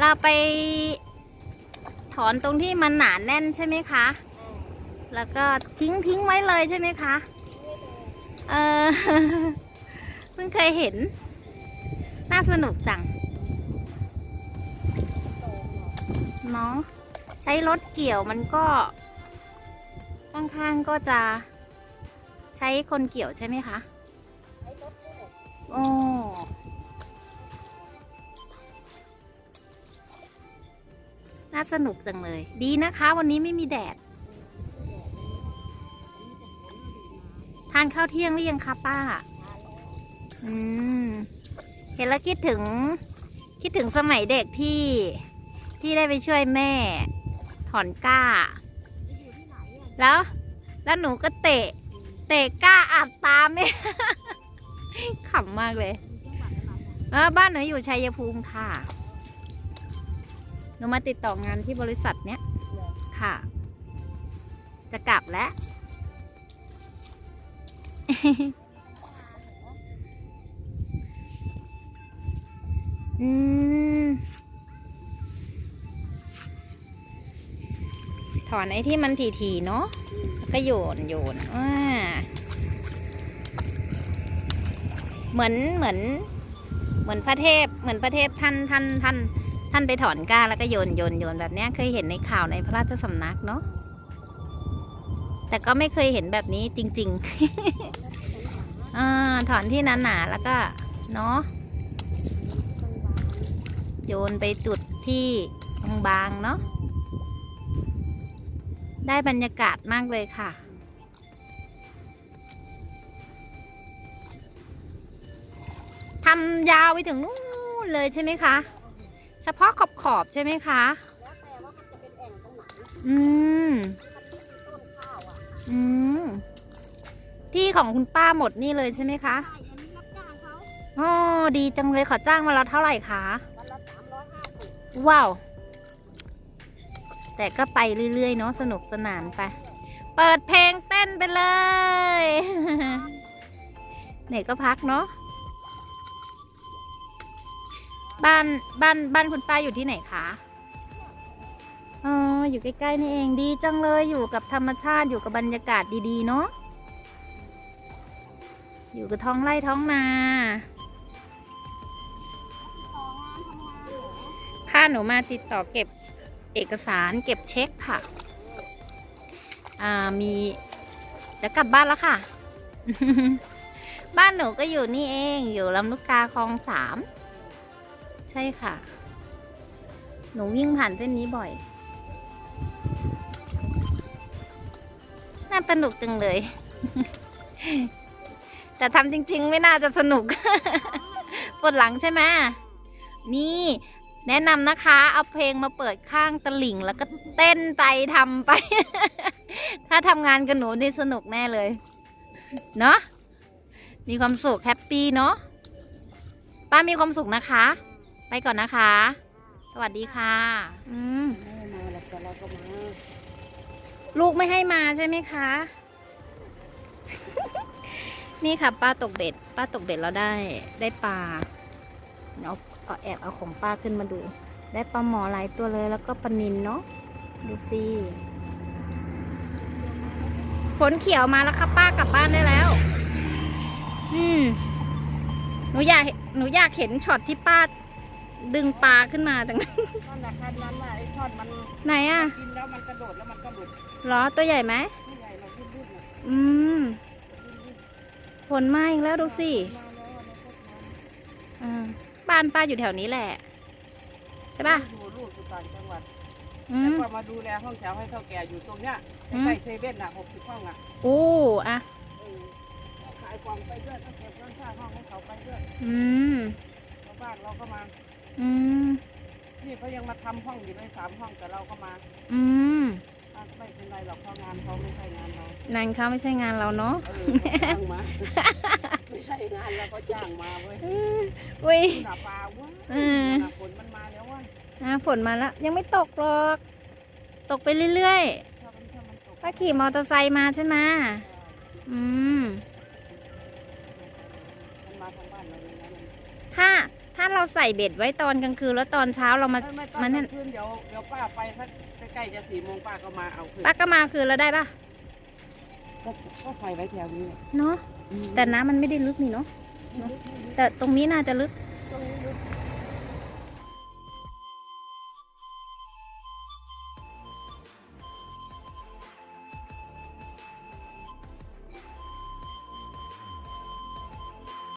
เราไปถอนตรงที่มันหนาแน่นใช่ไหมคะ แล้วก็ทิ้งทิ้งไว้เลยใช่ไหมคะ เออเพิ่งเคยเห็น น่าสนุกจังเนาะใช้รถเกี่ยวมันก็ข้างๆก็จะใช้คนเกี่ยวใช่ไหมคะโอ้ น่าสนุกจังเลย ดีนะคะ วันนี้ไม่มีแดด ทานข้าวเที่ยงหรือยังคะป้า อืม เห็นแล้วคิดถึง คิดถึงสมัยเด็กที่ที่ได้ไปช่วยแม่ ถอนก้า แล้ว แล้วหนูก็เตะ เตะก้าอัดตามเนี่ยขำมากเลย เออบ้านหนูอยู่ชัยภูมิค่ะ หนูมาติดต่องานที่บริษัทเนี้ยค่ะ จะกลับแล้ว อืม ถอนไอ้ที่มันถี่ๆเนาะแล้วก็โยนโยนอ่าเหมือนเหมือน เหมือนพระเทพ เหมือนพระเทพท่านท่านท่าน ท่านไปถอนก้าแล้วก็โยนโยนโยนแบบนี้เคยเห็นในข่าวในพระราชสำนักเนาะแต่ก็ไม่เคยเห็นแบบนี้จริงๆอ่ถอนที่หนาๆแล้วก็ เนาะโยนไปจุดที่บางๆเนาะได้บรรยากาศมากเลยค่ะ ทำยาวไปถึงนู่นเลยใช่ไหมคะ เฉพาะขอบขอบๆใช่ไหมคะ แล้วแต่ว่ามันจะเป็นแอ่งตรงไหนอืม มันที่มีต้นข้าวอะอืม ที่ของคุณป้าหมดนี่เลยใช่ไหมคะ ใช่อันนี้รับจ้างเขาอ๋อ ดีจังเลยขอจ้างมาแล้วเท่าไหร่คะ วันละสามร้อยห้าสิบว้าว แต่ก็ไปเรื่อยๆ เนาะสนุกสนานไป เปิดเพลงเต้นไปเลย ไหนก็พักเนาะ บ้านบ้านบ้านคุณป้าอยู่ที่ไหนคะอ๋ออยู่ใกล้ๆนี่เองดีจังเลยอยู่กับธรรมชาติอยู่กับบรรยากาศดีๆเนาะอยู่กับท้องไร่ท้องนาต่องาหรอค่าหนูมาติดต่อเก็บเอกสารเก็บเช็คค่ะ อ่ามีจะกลับบ้านแล้วค่ะ บ้านหนูก็อยู่นี่เองอยู่ลำลูกกาคลองสาม ช่ค่ะ หนูวิ่งผ่านเส้นนี้บ่อย น่าสนุกจังเลย แต่ทำจริง ๆ ไม่น่าจะสนุก ปวดหลังใช่ไหมนี่แนะนำนะคะ เอาเพลงมาเปิดข้างตลิ่งแล้วก็เต้นไปทำไป ถ้าทำงานกับหนูนี่สนุกแน่เลย เนาะมีความสุขแฮปปี้เนาะป้ามีความสุขนะคะ ไปก่อนนะคะ สวัสดีค่ะ อืมไม่มาแล้วแต่เราก็มาลูกไม่ให้มาใช่ไหมคะ นี่ค่ะป้าตกเบ็ด ป้าตกเบ็ดแล้วได้ได้ปลาเอาเอาแอบเอาของป้าขึ้นมาดู ได้ปลาหมอหลายตัวเลยแล้วก็ปลานินเนาะดูสิฝนเขียวมาแล้วค่ะป้ากลับบ้านได้แล้ว อืม หนูอยากหนูอยากเห็นช็อตที่ป้า ดึงปลาขึ้นมาจังนั่นแหละคันนั้นน่ะไอ้ทอดมันไหนอะกินแล้วมันกระโดดแล้วมันก็หลุดเหรอตัวใหญ่ไหมไม่ใหญ่เราดิ้นดิ้นน่ะอืมดิ้นดิ้นฝนมาอีกแล้วดูสิมาแล้วอะอ่าบ้านป้าอยู่แถวนี้แหละ ใช่ป่ะอยู่ลูกอยู่ต่างจังหวัดอืแล้วม ก็มาดูแลห้องแถวให้เท่าแก่อยู่ตรงเนี้ยอืม ใกล้ๆเซเว่นอะหกสิบห้องอะโอ้อะเออขายกล่องไปด้วยต้องเก็บร้านค่าห้องให้เขาไปด้วยอืมชาวบ้านเราก็มา อืมนี่เขายังมาทำห้องอยู่เลยสามห้องแต่เราก็มาอืมอะไม่เป็นไรหรอกเพราะงานเขาไม่ใช่งานเรานานเขาไม่ใช่งานเราเนาะเออเขาจ้างมา ไม่ใช่งานเราเขาจ้างมาเว้ยอืมอุ้ย หนาปลาเว้ยอืมหนาฝนมันมาแล้วเว่าอ่าฝนมาแล้ว ยังไม่ตกหรอก ตกไปเรื่อยถ้ามันถ้ามันตกๆป้าขี่มอเตอร์ไซค์มาใช่ไหมอืม มันมาทางบ้านเราเลยนะมัน ถ้า ถ้าเรา ใส่เบ็ดไว้ตอนกลางคืนแล้วตอนเช้าเรามาไม่ไม่ต้องมันนั่นคืนเดี๋ยวเดี๋ยวป้าไปถ้าใกล้ๆจะสี่โมงป้าก็มาเอาคืนป้าก็มาคืนแล้วได้ปะก็ก็ใส่ไว้แถวนี้เนาะแต่น้ำมันไม่ได้ลึกนี่เนาะแต่ตรงนี้น่าจะลึกตรงนี้ลึก